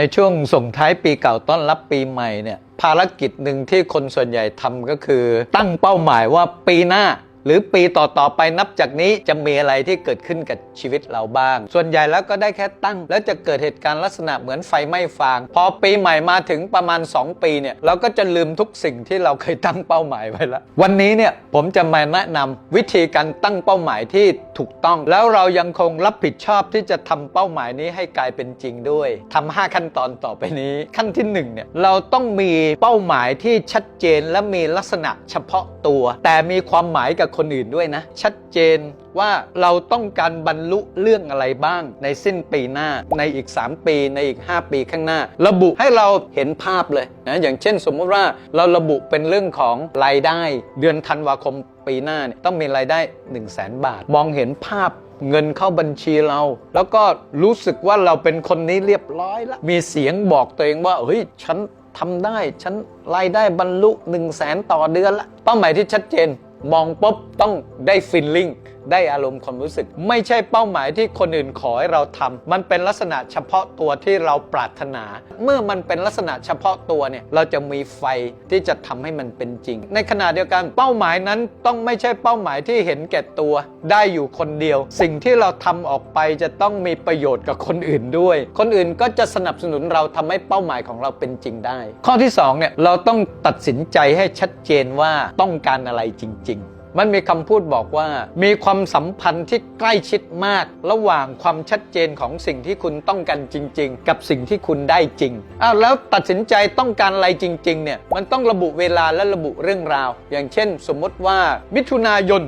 ในช่วงส่งท้ายปีเก่าต้อนรับปีใหม่เนี่ยภารกิจหนึ่งที่คนส่วนใหญ่ทำก็คือ ตั้งเป้าหมายว่าปีหน้า หรือปีต่อๆไปนับจากนี้จะมีอะไรที่เกิดขึ้นกับชีวิตเราบ้าง ส่วนใหญ่แล้วก็ได้แค่ตั้ง แล้วจะเกิดเหตุการณ์ลักษณะเหมือนไฟไหม้ฟาง พอปีใหม่มาถึงประมาณ 2 ปีเนี่ยเราก็จะลืมทุกสิ่งที่เราเคยตั้งเป้าหมายไว้แล้ววันนี้เนี่ยผมจะมาแนะนำวิธีการตั้งเป้าหมายที่ ถูกต้อง แล้วเรายังคงรับผิดชอบที่จะทำเป้าหมายนี้ให้กลายเป็นจริงด้วยทำห้าขั้นตอนต่อไปนี้ ขั้นที่หนึ่งเนี่ยเราต้องมีเป้าหมายที่ชัดเจนและมีลักษณะเฉพาะตัว แต่มีความหมายกับคนอื่นด้วยนะ ชัดเจนว่าเราต้องการบรรลุเรื่องอะไรบ้าง ในสิ้นปีหน้าในอีก 3 ปี ในอีก 5 ปีข้างหน้า ระบุให้เราเห็นภาพเลยนะอย่างเช่นสมมติว่าเราระบุเป็นเรื่องของรายได้ เดือนธันวาคม ปีหน้าต้องมีรายได้ 1 0 0 0 0แบาท มองเห็นภาพเงินเข้าบัญชีเรา แล้วก็รู้สึกว่าเราเป็นคนนี้เรียบร้อยแล้วมีเสียงบอกตัวเองว่าเฮ้ยฉันทำได้ฉันรายได้บรรลุ 1 0 0 0 0แสนต่อเดือนละเป้าหมายที่ชัดเจน มองปุ๊บต้องได้ฟิลลิ่ง ได้อารมณ์ความรู้สึก ไม่ใช่เป้าหมายที่คนอื่นขอให้เราทำมันเป็นลักษณะเฉพาะตัวที่เราปรารถนา เมื่อมันเป็นลักษณะเฉพาะตัวเนี่ยเราจะมีไฟที่จะทำให้มันเป็นจริง ในขณะเดียวกันเป้าหมายนั้นต้องไม่ใช่เป้าหมายที่เห็นแก่ตัว ได้อยู่คนเดียว สิ่งที่เราทำออกไปจะต้องมีประโยชน์กับคนอื่นด้วย คนอื่นก็จะสนับสนุนเราทำให้เป้าหมายของเราเป็นจริงได้ ข้อที่สองเนี่ยเราต้องตัดสินใจให้ชัดเจนว่าต้องการอะไรจริง ๆ มันมีคำพูดบอกว่า มีความสัมพันธ์ที่ใกล้ชิดมาก ระหว่างความชัดเจนของสิ่งที่คุณต้องการจริง ๆ กับสิ่งที่คุณได้จริงอ้าวแล้วตัดสินใจต้องการอะไรจริง ๆ เนี่ยมันต้องระบุเวลาและระบุเรื่องราว อย่างเช่น สมมติว่ามิถุนายน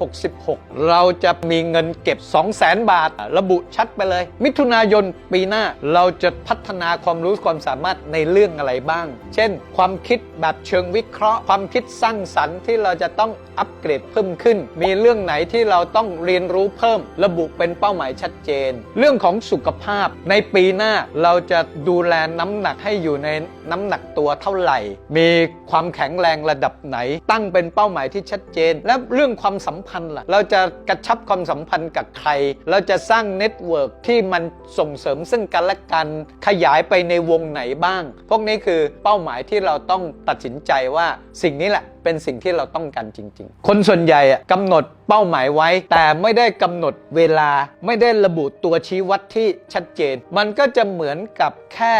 2566 เราจะมีเงินเก็บ 200,000 บาท ระบุชัดไปเลย มิถุนายนปีหน้าเราจะพัฒนาความรู้ความสามารถในเรื่องอะไรบ้าง เช่น ความคิดแบบเชิงวิเคราะห์ ความคิดสร้างสรรค์ที่เราจะต้องอัปเกรดเพิ่มขึ้น มีเรื่องไหนที่เราต้องเรียนรู้เพิ่ม ระบุเป็นเป้าหมายชัดเจน เรื่องของสุขภาพในปีหน้าเราจะดูแลน้ำหนักให้อยู่ในน้ำหนักตัวเท่าไหร่ มีความแข็งแรงระดับไหน ตั้งเป็นเป้าหมายที่ชัดเจน และเรื่องความสัมพันธ์ล่ะ เราจะกระชับความสัมพันธ์กับใคร เราจะสร้างเน็ตเวิร์กที่มันส่งเสริมซึ่งกันและกัน ขยายไปในวงไหนบ้าง พวกนี้คือเป้าหมายที่เราต้องตัดสินใจว่าสิ่งนี้แหละเป็นสิ่งที่เราต้องการจริง ๆ คนส่วนใหญ่อะกำหนดเป้าหมายไว้ แต่ไม่ได้กำหนดเวลา ไม่ได้ระบุตัวชี้วัดที่ชัดเจน มันก็จะเหมือนกับแค่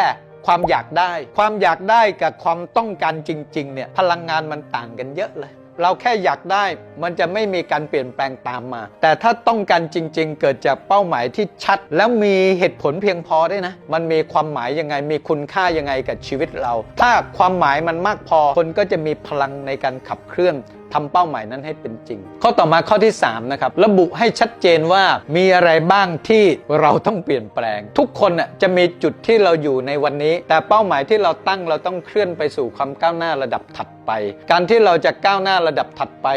ความอยากได้ ความอยากได้กับความต้องการจริง ๆ เนี่ยพลังงานมันต่างกันเยอะเลย เราแค่อยากได้ มันจะไม่มีการเปลี่ยนแปลงตามมา แต่ถ้าต้องการจริง ๆ เกิดจากเป้าหมายที่ชัด แล้วมีเหตุผลเพียงพอด้วยนะ มันมีความหมายยังไง มีคุณค่ายังไงกับชีวิตเรา ถ้าความหมายมันมากพอ คนก็จะมีพลังในการขับเคลื่อน ทำเป้าหมายนั้นให้เป็นจริง ข้อต่อมาข้อที่3นะครับระบุให้ชัดเจนว่ามีอะไรบ้างที่เราต้องเปลี่ยนแปลง ทุกคนน่ะจะมีจุดที่เราอยู่ในวันนี้ แต่เป้าหมายที่เราตั้งเราต้องเคลื่อนไปสู่ความก้าวหน้าระดับถัดไป การที่เราจะก้าวหน้าระดับถัดไป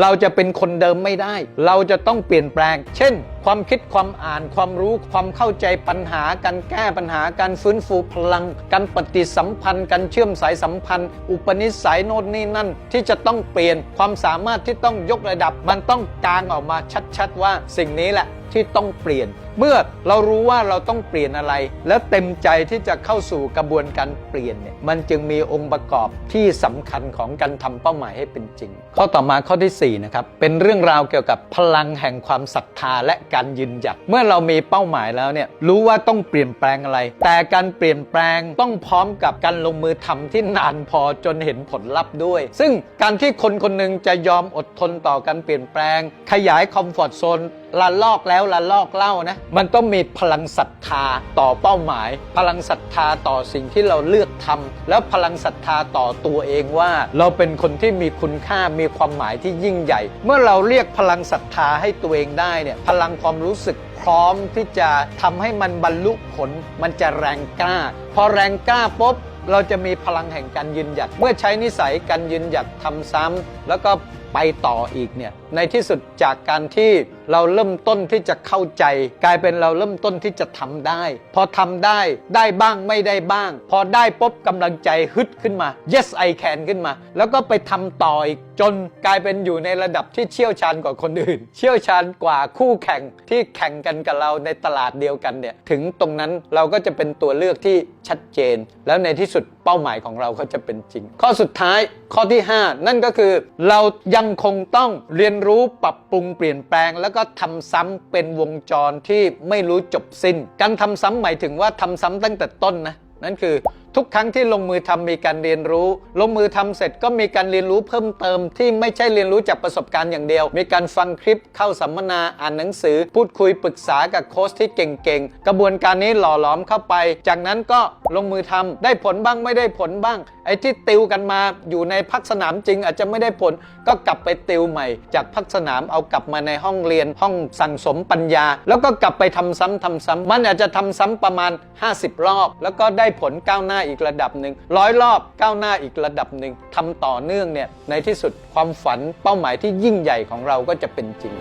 เราจะเป็นคนเดิมไม่ได้ เราจะต้องเปลี่ยนแปลง เช่น ความคิดความอ่านความรู้ความเข้าใจปัญหาการแก้ปัญหาการฟื้นฟูพลัง การปฏิสัมพันธ์การเชื่อมสายสัมพันธ์ อุปนิสัยโน่นนี่นั่น ที่จะต้องเปลี่ยนความสามารถที่ต้องยกระดับ มันต้องกางออกมาชัดๆว่าสิ่งนี้แหละที่ต้องเปลี่ยน เมื่อเรารู้ว่าเราต้องเปลี่ยนอะไร แล้วเต็มใจที่จะเข้าสู่กระบวนการเปลี่ยนเนี่ยมันจึงมีองค์ประกอบที่สำคัญของการทำเป้าหมายให้เป็นจริง ข้อต่อมาข้อที่4นะครับเป็นเรื่องราวเกี่ยวกับพลังแห่งความศรัทธาและการยืนหยัดเมื่อเรามีเป้าหมายแล้วเนี่ยรู้ว่าต้องเปลี่ยนแปลงอะไร แต่การเปลี่ยนแปลงต้องพร้อมกับการลงมือทำที่นานพอจนเห็นผลลัพธ์ด้วย ซึ่งการที่คนคนหนึ่งจะยอมอดทนต่อการเปลี่ยนแปลง ขยายคอมฟอร์ทโซนละลอกแล้วละลอกเล่านะมันต้องมีพลังศรัทธาต่อเป้าหมาย พลังศรัทธาต่อสิ่งที่เราเลือกทำแล้วพลังศรัทธาต่อตัวเองว่า เราเป็นคนที่มีคุณค่ามีความหมายที่ยิ่งใหญ่ เมื่อเราเรียกพลังศรัทธาให้ตัวเองได้เนี่ยพลังความรู้สึกพร้อมที่จะทำให้มันบรรลุผล มันจะแรงกล้า พอแรงกล้าปุ๊บเราจะมีพลังแห่งการยืนหยัด เมื่อใช้นิสัยการยืนหยัดทำซ้ำแล้วก็ไปต่ออีกเนี่ยในที่สุดจากการที่เราเริ่มต้นที่จะเข้าใจ กลายเป็นเราเริ่มต้นที่จะทำได้ พอทำได้ได้บ้างไม่ได้บ้าง พอได้ปุ๊บกำลังใจฮึดขึ้นมา yes I can ขึ้นมา แล้วก็ไปทำต่ออีกจนกลายเป็นอยู่ในระดับที่เชี่ยวชาญกว่าคนอื่น เชี่ยวชาญกว่าคู่แข่งที่แข่งกันกับเราในตลาดเดียวกันเนี่ยถึงตรงนั้นเราก็จะเป็นตัวเลือกที่ชัดเจน แล้วในที่สุดเป้าหมายของเราก็จะเป็นจริง ข้อสุดท้ายข้อที่ 5 นั่นก็คือเรายังคงต้องเรียนรู้ปรับปรุงเปลี่ยนแปลง แล้วก็ทำซ้ำเป็นวงจรที่ไม่รู้จบสิ้น การทำซ้ำหมายถึงว่าทำซ้ำตั้งแต่ต้นนะนั่นคือ ทุกครั้งที่ลงมือทำมีการเรียนรู้ ลงมือทำเสร็จก็มีการเรียนรู้เพิ่มเติมที่ไม่ใช่เรียนรู้จากประสบการณ์อย่างเดียว มีการฟังคลิปเข้าสัมมนาอ่านหนังสือ พูดคุยปรึกษากับโค้ชที่เก่งๆ กระบวนการนี้หล่อหลอมเข้าไป จากนั้นก็ลงมือทำได้ผลบ้างไม่ได้ผลบ้าง ไอ้ที่ติวกันมาอยู่ในพักสนามจริง อาจจะไม่ได้ผลก็กลับไปติวใหม่ จากพักสนามเอากลับมาในห้องเรียนห้องสั่งสมปัญญา แล้วก็กลับไปทำซ้ำทำซ้ำมันอาจจะทำซ้ำประมาณ 50 รอบ แล้วก็ได้ผลก้าวหน้าาอีกระดับหนึ่งร้อยรอบก้าวหน้าอีกระดับหนึ่งทำต่อเนื่องเนี่ยในที่สุดความฝันเป้าหมายที่ยิ่งใหญ่ของเราก็จะเป็นจริง